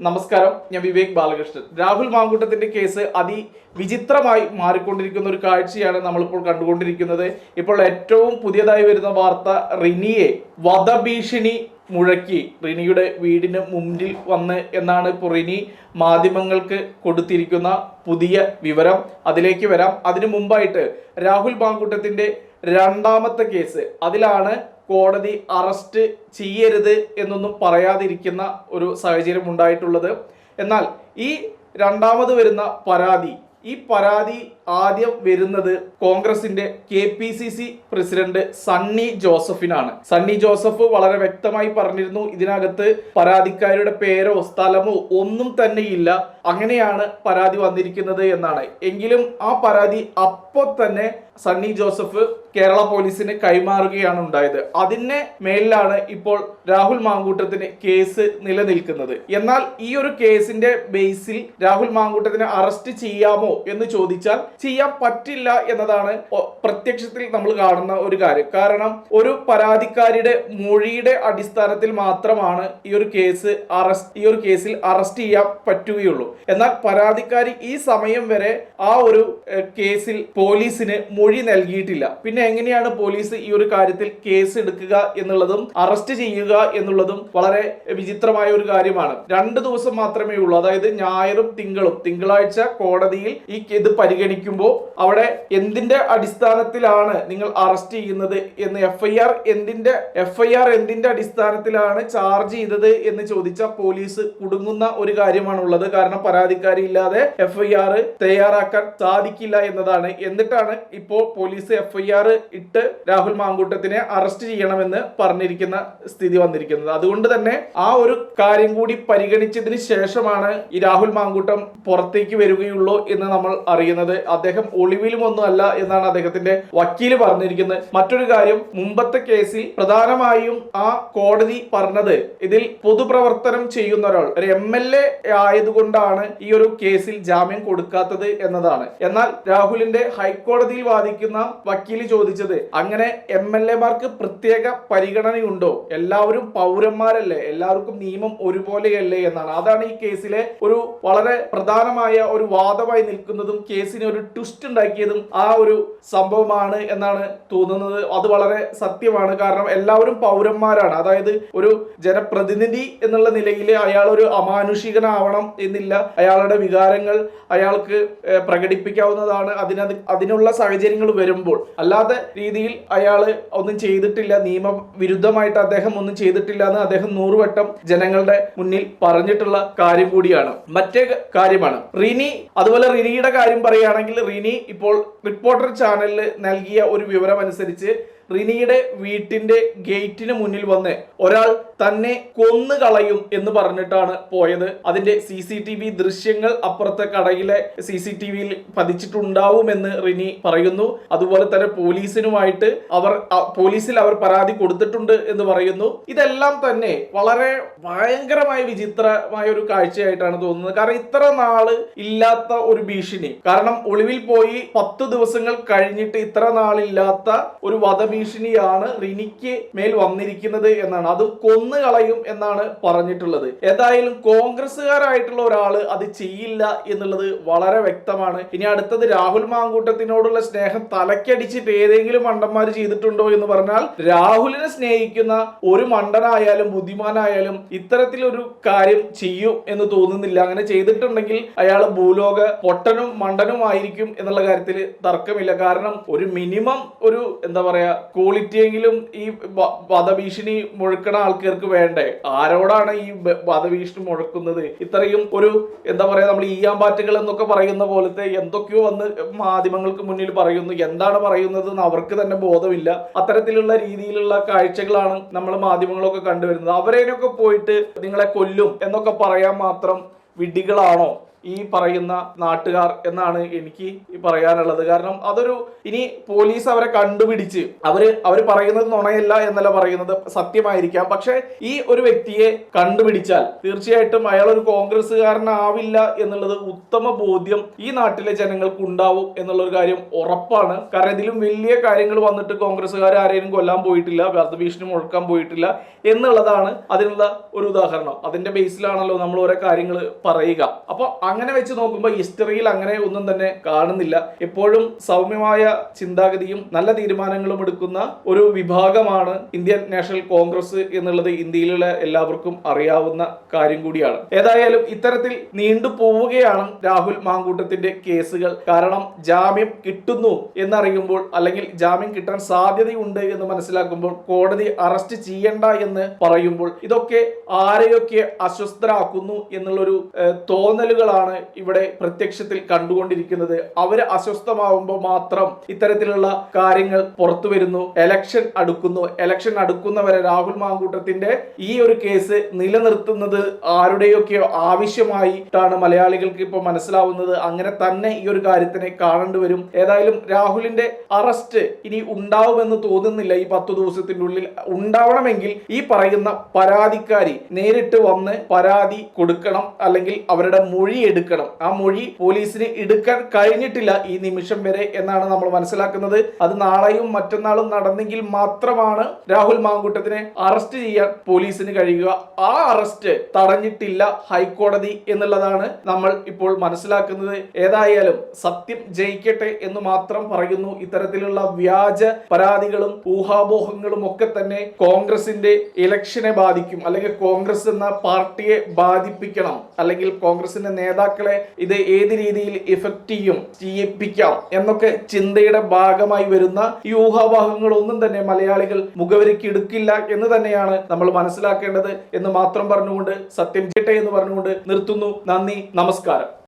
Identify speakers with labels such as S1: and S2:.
S1: നമസ്കാരം ഞാൻ വിവേക് ബാലകൃഷ്ണൻ. രാഹുൽ മാങ്കൂട്ടത്തിന്റെ കേസ് അതി വിചിത്രമായി മാറിക്കൊണ്ടിരിക്കുന്ന ഒരു കാഴ്ചയാണ് നമ്മളിപ്പോൾ കണ്ടുകൊണ്ടിരിക്കുന്നത്. ഇപ്പോൾ ഏറ്റവും പുതിയതായി വരുന്ന വാർത്ത റിനിയെ വധഭീഷണി മുഴക്കി. റിനിയുടെ വീടിന് മുമ്പിൽ വന്ന് എന്നാണ് ഇപ്പോൾ റിനി മാധ്യമങ്ങൾക്ക് കൊടുത്തിരിക്കുന്ന പുതിയ വിവരം. അതിലേക്ക് വരാം. അതിനു മുമ്പായിട്ട് രാഹുൽ മാങ്കൂട്ടത്തിന്റെ രണ്ടാമത്തെ കേസ്. അതിലാണ് കോടതി അറസ്റ്റ് ചെയ്യരുത് എന്നൊന്നും പറയാതിരിക്കുന്ന ഒരു സാഹചര്യം ഉണ്ടായിട്ടുള്ളത്. എന്നാൽ ഈ രണ്ടാമത് വരുന്ന പരാതി ഈ പരാതി ആദ്യം വരുന്നത് കോൺഗ്രസിന്റെ K P C C president Sunny ജോസഫിനാണ്. Sunny Joseph വളരെ വ്യക്തമായി പറഞ്ഞിരുന്നു ഇതിനകത്ത് പരാതിക്കാരുടെ പേരോ സ്ഥലമോ ഒന്നും തന്നെയില്ല. അങ്ങനെയാണ് പരാതി വന്നിരിക്കുന്നത് എന്നാണ്. എങ്കിലും ആ പരാതി അപ്പോൾ തന്നെ സണ്ണി ജോസഫ് കേരള പോലീസിന് കൈമാറുകയാണ് ഉണ്ടായത്. അതിന് മേലിലാണ് ഇപ്പോൾ രാഹുൽ മാങ്കൂട്ടത്തിന് കേസ് നിലനിൽക്കുന്നത്. എന്നാൽ ഈ ഒരു കേസിന്റെ ബേസിൽ രാഹുൽ മാങ്കൂട്ടത്തിനെ അറസ്റ്റ് ചെയ്യാമോ എന്ന് ചോദിച്ചാൽ ചെയ്യാൻ പറ്റില്ല എന്നതാണ് പ്രത്യക്ഷത്തിൽ നമ്മൾ കാണുന്ന ഒരു കാര്യം. കാരണം ഒരു പരാതിക്കാരിയുടെ മൊഴിയുടെ അടിസ്ഥാനത്തിൽ മാത്രമാണ് ഈ ഒരു കേസ് അറസ്റ്റ് ഈ ഒരു കേസിൽ അറസ്റ്റ് ചെയ്യാൻ പറ്റുകയുള്ളൂ. എന്നാൽ പരാതിക്കാരി ഈ സമയം വരെ ആ ഒരു കേസിൽ പോലീസിന് മൊഴി നൽകിയിട്ടില്ല. പിന്നെ എങ്ങനെയാണ് പോലീസ് ഈ ഒരു കാര്യത്തിൽ കേസ് എടുക്കുക എന്നുള്ളതും അറസ്റ്റ് ചെയ്യുക എന്നുള്ളതും വളരെ വിചിത്രമായ ഒരു കാര്യമാണ്. രണ്ട് ദിവസം മാത്രമേ ഉള്ളൂ. അതായത് ഞായറും തിങ്കളും തിങ്കളാഴ്ച കോടതിയിൽ ഈ ഇത് പരിഗണിക്കുമ്പോൾ അവിടെ എന്തിന്റെ അടിസ്ഥാനത്തിലാണ് നിങ്ങൾ അറസ്റ്റ് ചെയ്യുന്നത് എന്ന് എഫ് ഐ ആർ എന്തിന്റെ എഫ് ഐ ആർ എന്തിന്റെ അടിസ്ഥാനത്തിലാണ് ചാർജ് ചെയ്തത് എന്ന് ചോദിച്ച പോലീസ് കുടുങ്ങുന്ന ഒരു കാര്യമാണ് ഉള്ളത് കാരണം പരാതിക്കാരി ഇല്ലാതെ എഫ് ഐ ആർ തയ്യാറാക്കാൻ സാധിക്കില്ല എന്നതാണ്. എന്നിട്ടാണ് ഇപ്പോൾ പോലീസ് എഫ് ഐ ആർ ഇട്ട് രാഹുൽ മാങ്കൂട്ടത്തിനെ അറസ്റ്റ് ചെയ്യണമെന്ന് പറഞ്ഞിരിക്കുന്ന സ്ഥിതി വന്നിരിക്കുന്നത്. അതുകൊണ്ട് തന്നെ ആ ഒരു കാര്യം കൂടി പരിഗണിച്ചതിന് ശേഷമാണ് ഈ രാഹുൽ മാങ്കൂട്ടം പുറത്തേക്ക് വരികയുള്ളൂ എന്ന് നമ്മൾ അറിയുന്നത്. അദ്ദേഹം ഒളിവിലും ഒന്നും അല്ല എന്നാണ് അദ്ദേഹത്തിന്റെ വക്കീൽ പറഞ്ഞിരിക്കുന്നത്. മറ്റൊരു കാര്യം മുമ്പത്തെ കേസിൽ പ്രധാനമായും ആ കോടതി പറഞ്ഞത് ഇതിൽ പൊതുപ്രവർത്തനം ചെയ്യുന്ന ഒരാൾ ഒരു എം എൽ എ ആയതുകൊണ്ടാണ് ഈ ഒരു കേസിൽ ജാമ്യം കൊടുക്കാത്തത് എന്നതാണ്. എന്നാൽ രാഹുലിന്റെ ഹൈക്കോടതിയിൽ വാദിക്കുന്ന വക്കീൽ ചോദിച്ചത് അങ്ങനെ എം എൽ എമാർക്ക് പ്രത്യേക പരിഗണനയുണ്ടോ? എല്ലാവരും പൗരന്മാരല്ലേ? എല്ലാവർക്കും നിയമം ഒരുപോലെയല്ലേ? എന്നാണ്. അതാണ് ഈ കേസിലെ ഒരു വളരെ പ്രധാനമായ ഒരു വാദമായി നിൽക്കുന്നതും കേസിന് ഒരു ട്വിസ്റ്റ് ഉണ്ടാക്കിയതും ആ ഒരു സംഭവമാണ് എന്നാണ് തോന്നുന്നത്. അത് വളരെ സത്യമാണ്. കാരണം എല്ലാവരും പൗരന്മാരാണ്. അതായത് ഒരു ജനപ്രതിനിധി എന്നുള്ള നിലയിൽ അയാൾ ഒരു അമാനുഷികനാവണം എന്നില്ല. അയാളുടെ വികാരങ്ങൾ അയാൾക്ക് പ്രകടിപ്പിക്കാവുന്നതാണ്. അതിന് അതിനുള്ള സാഹചര്യങ്ങൾ വരുമ്പോൾ. അല്ലാതെ രീതിയിൽ അയാൾ ഒന്നും ചെയ്തിട്ടില്ല. നിയമവിരുദ്ധമായിട്ട് അദ്ദേഹം ഒന്നും ചെയ്തിട്ടില്ല എന്ന് അദ്ദേഹം നൂറുവട്ടം ജനങ്ങളുടെ മുന്നിൽ പറഞ്ഞിട്ടുള്ള കാര്യം കൂടിയാണ്. മറ്റേ കാര്യമാണ്. റിനി അതുപോലെ റിനിയുടെ കാര്യം പറയുകയാണെങ്കിൽ റിനി ഇപ്പോൾ റിപ്പോർട്ടർ ചാനലിൽ നൽകിയ ഒരു വിവരം അനുസരിച്ച് റിനിയുടെ വീട്ടിന്റെ ഗേറ്റിന് മുന്നിൽ വന്ന് ഒരാൾ തന്നെ കൊന്നു കളയും എന്ന് പറഞ്ഞിട്ടാണ് പോയത്. അതിന്റെ സി സി ടി വി ദൃശ്യങ്ങൾ അപ്പുറത്തെ കടയിലെ സി സി ടി വിയിൽ പതിച്ചിട്ടുണ്ടാവുമെന്ന് റിനി പറയുന്നു. അതുപോലെ തന്നെ പോലീസിനുമായിട്ട് അവർ പോലീസിൽ അവർ പരാതി കൊടുത്തിട്ടുണ്ട് എന്ന് പറയുന്നു. ഇതെല്ലാം തന്നെ വളരെ ഭയങ്കരമായ വിചിത്രമായ ഒരു കാഴ്ചയായിട്ടാണ് തോന്നുന്നത്. കാരണം ഇത്ര നാൾ ഇല്ലാത്ത ഒരു ഭീഷണി. കാരണം ഒളിവിൽ പോയി പത്ത് ദിവസങ്ങൾ കഴിഞ്ഞിട്ട് ഇത്ര നാളില്ലാത്ത ഒരു വധഭീഷണിയാണ് റിനിക്ക് മേൽ വന്നിരിക്കുന്നത് എന്നാണ്. അത് കൊന്നു കളയും എന്നാണ് പറഞ്ഞിട്ടുള്ളത്. ഏതായാലും കോൺഗ്രസ്സുകാരായിട്ടുള്ള ഒരാൾ അത് ചെയ്യില്ല എന്നുള്ളത് വളരെ വ്യക്തമാണ്. ഇനി അടുത്തത് രാഹുൽ മാങ്കൂട്ടത്തിനോടുള്ള സ്നേഹം തലക്കടിച്ചിട്ട് ഏതെങ്കിലും മണ്ടന്മാർ ചെയ്തിട്ടുണ്ടോ എന്ന് പറഞ്ഞാൽ രാഹുലിനെ സ്നേഹിക്കുന്ന ഒരു മണ്ടനായാലും ബുദ്ധിമാനായാലും ഇത്തരത്തിലൊരു കാര്യം ചെയ്യും എന്ന് തോന്നുന്നില്ല. അങ്ങനെ ചെയ്തിട്ടുണ്ടെങ്കിൽ അയാൾ ഭൂലോക പൊട്ടനും മണ്ടനും ആയിരിക്കും എന്നുള്ള കാര്യത്തിൽ തർക്കമില്ല. കാരണം ഒരു മിനിമം ഒരു എന്താ പറയാ ക്വാളിറ്റി എങ്കിലും ഈ വധഭീഷണി മുഴക്കണ ആൾക്കാർക്ക് വേണ്ടേ? ആരോടാണ് ഈ വധഭീഷണി മുഴക്കുന്നത്? ഇത്രയും ഒരു എന്താ പറയാ നമ്മൾ ഈയാമ്പാറ്റുകൾ എന്നൊക്കെ പറയുന്ന പോലത്തെ എന്തൊക്കെയോ വന്ന് മാധ്യമങ്ങൾക്ക് മുന്നിൽ പറയുന്നു. എന്താണ് പറയുന്നത് എന്ന് അവർക്ക് തന്നെ ബോധമില്ല. അത്തരത്തിലുള്ള രീതിയിലുള്ള കാഴ്ചകളാണ് നമ്മൾ മാധ്യമങ്ങളൊക്കെ കണ്ടുവരുന്നത്. അവരേനൊക്കെ പോയിട്ട് നിങ്ങളെ കൊല്ലും എന്നൊക്കെ പറയാൻ മാത്രം വിഡ്ഢികളാണോ ഈ പറയുന്ന നാട്ടുകാർ എന്നാണ് എനിക്ക് പറയാനുള്ളത്. കാരണം അതൊരു ഇനി പോലീസ് അവരെ കണ്ടുപിടിച്ച് അവർ അവർ പറയുന്നത് നുണയല്ല എന്നല്ല പറയുന്നത് സത്യമായിരിക്കാം. പക്ഷെ ഈ ഒരു വ്യക്തിയെ കണ്ടുപിടിച്ചാൽ തീർച്ചയായിട്ടും അയാൾ ഒരു കോൺഗ്രസ്സുകാരനാവില്ല എന്നുള്ളത് ഉത്തമ ബോധ്യം ഈ നാട്ടിലെ ജനങ്ങൾക്ക് ഉണ്ടാവും എന്നുള്ള ഒരു കാര്യം ഉറപ്പാണ്. കാരണം ഇതിലും വലിയ കാര്യങ്ങൾ വന്നിട്ട് കോൺഗ്രസ്സുകാർ ആരെയും കൊല്ലാൻ പോയിട്ടില്ല വധഭീഷണി മുഴക്കാൻ പോയിട്ടില്ല എന്നുള്ളതാണ് അതിനുള്ള ഒരു ഉദാഹരണം. അതിന്റെ ബേസിലാണല്ലോ നമ്മൾ ഓരോ കാര്യങ്ങൾ പറയുക. അപ്പോൾ അങ്ങനെ വെച്ച് നോക്കുമ്പോൾ ഹിസ്റ്ററിയിൽ അങ്ങനെ ഒന്നും തന്നെ കാണുന്നില്ല. എപ്പോഴും സൗമ്യമായ ചിന്താഗതിയും നല്ല തീരുമാനങ്ങളും എടുക്കുന്ന ഒരു വിഭാഗമാണ് ഇന്ത്യൻ നാഷണൽ കോൺഗ്രസ് എന്നുള്ളത് ഇന്ത്യയിലുള്ള എല്ലാവർക്കും അറിയാവുന്ന കാര്യം കൂടിയാണ്. ഏതായാലും ഇത്തരത്തിൽ നീണ്ടു പോവുകയാണ് രാഹുൽ മാങ്കൂട്ടത്തിന്റെ കേസുകൾ. കാരണം ജാമ്യം കിട്ടുന്നു എന്നറിയുമ്പോൾ അല്ലെങ്കിൽ ജാമ്യം കിട്ടാൻ സാധ്യതയുണ്ട് എന്ന് മനസ്സിലാക്കുമ്പോൾ കോടതി അറസ്റ്റ് ചെയ്യണ്ട എന്ന് പറയുമ്പോൾ ഇതൊക്കെ ആരെയൊക്കെ അസ്വസ്ഥരാക്കുന്നു എന്നുള്ളൊരു ഏഹ്, തോന്നലുകളാണ് ഇവിടെ പ്രത്യക്ഷത്തിൽ കണ്ടുകൊണ്ടിരിക്കുന്നത്. അവർ അസ്വസ്ഥമാവുമ്പോൾ മാത്രം ഇത്തരത്തിലുള്ള കാര്യങ്ങൾ പുറത്തു വരുന്നു. എലക്ഷൻ അടുക്കുന്നു. എലക്ഷൻ അടുക്കുന്നവരെ രാഹുൽ മാങ്കൂട്ടത്തിന്റെ ഈ ഒരു കേസ് നിലനിർത്തുന്നത് ആരുടെയൊക്കെയോ ആവശ്യമായിട്ടാണ് മലയാളികൾക്ക് ഇപ്പോൾ മനസ്സിലാവുന്നത്. അങ്ങനെ തന്നെ ഈ ഒരു കാര്യത്തിനെ കാണേണ്ടി വരും. ഏതായാലും രാഹുലിന്റെ അറസ്റ്റ് ഇനി ഉണ്ടാവുമെന്ന് തോന്നുന്നില്ല ഈ പത്ത് ഉള്ളിൽ. ഉണ്ടാവണമെങ്കിൽ ഈ പറയുന്ന പരാതിക്കാരി നേരിട്ട് വന്ന് പരാതി കൊടുക്കണം. അല്ലെങ്കിൽ അവരുടെ മൊഴി എടുക്കണം. ആ മൊഴി പോലീസിന് എടുക്കാൻ കഴിഞ്ഞിട്ടില്ല ഈ നിമിഷം വരെ എന്നാണ് നമ്മൾ മനസ്സിലാക്കുന്നത്. അത് നാളെയും മറ്റന്നാളും നടന്നെങ്കിൽ മാത്രമാണ് രാഹുൽ മാങ്കൂട്ടത്തിനെ അറസ്റ്റ് ചെയ്യാൻ പോലീസിന് കഴിയുക. ആ അറസ്റ്റ് തടഞ്ഞിട്ടില്ല ഹൈക്കോടതി എന്നുള്ളതാണ് നമ്മൾ ഇപ്പോൾ മനസ്സിലാക്കുന്നത്. ഏതായാലും സത്യം ജയിക്കട്ടെ എന്ന് മാത്രം പറയുന്നു. ഇത്തരത്തിലുള്ള വ്യാജ പരാതികളും ഊഹാപോഹങ്ങളും ഒക്കെ തന്നെ കോൺഗ്രസിന്റെ ഇലക്ഷനെ ബാധിക്കും. അല്ലെങ്കിൽ കോൺഗ്രസ് എന്ന പാർട്ടിയെ ബാധിപ്പിക്കണം. അല്ലെങ്കിൽ കോൺഗ്രസിന്റെ നേതാക്കളെ ഇത് ഏത് രീതിയിൽ ഇഫക്റ്റ് ചെയ്യും ചെയ്യിപ്പിക്കാം എന്നൊക്കെ ചിന്തയുടെ ഭാഗമായി വരുന്ന ഈ ഒന്നും തന്നെ മലയാളികൾ മുഖവരിക്ക് എടുക്കില്ല എന്ന് തന്നെയാണ് നമ്മൾ മനസ്സിലാക്കേണ്ടത് എന്ന് മാത്രം പറഞ്ഞുകൊണ്ട് സത്യം ചെയ്യട്ടെ എന്ന് പറഞ്ഞുകൊണ്ട് നിർത്തുന്നു. നന്ദി നമസ്കാരം.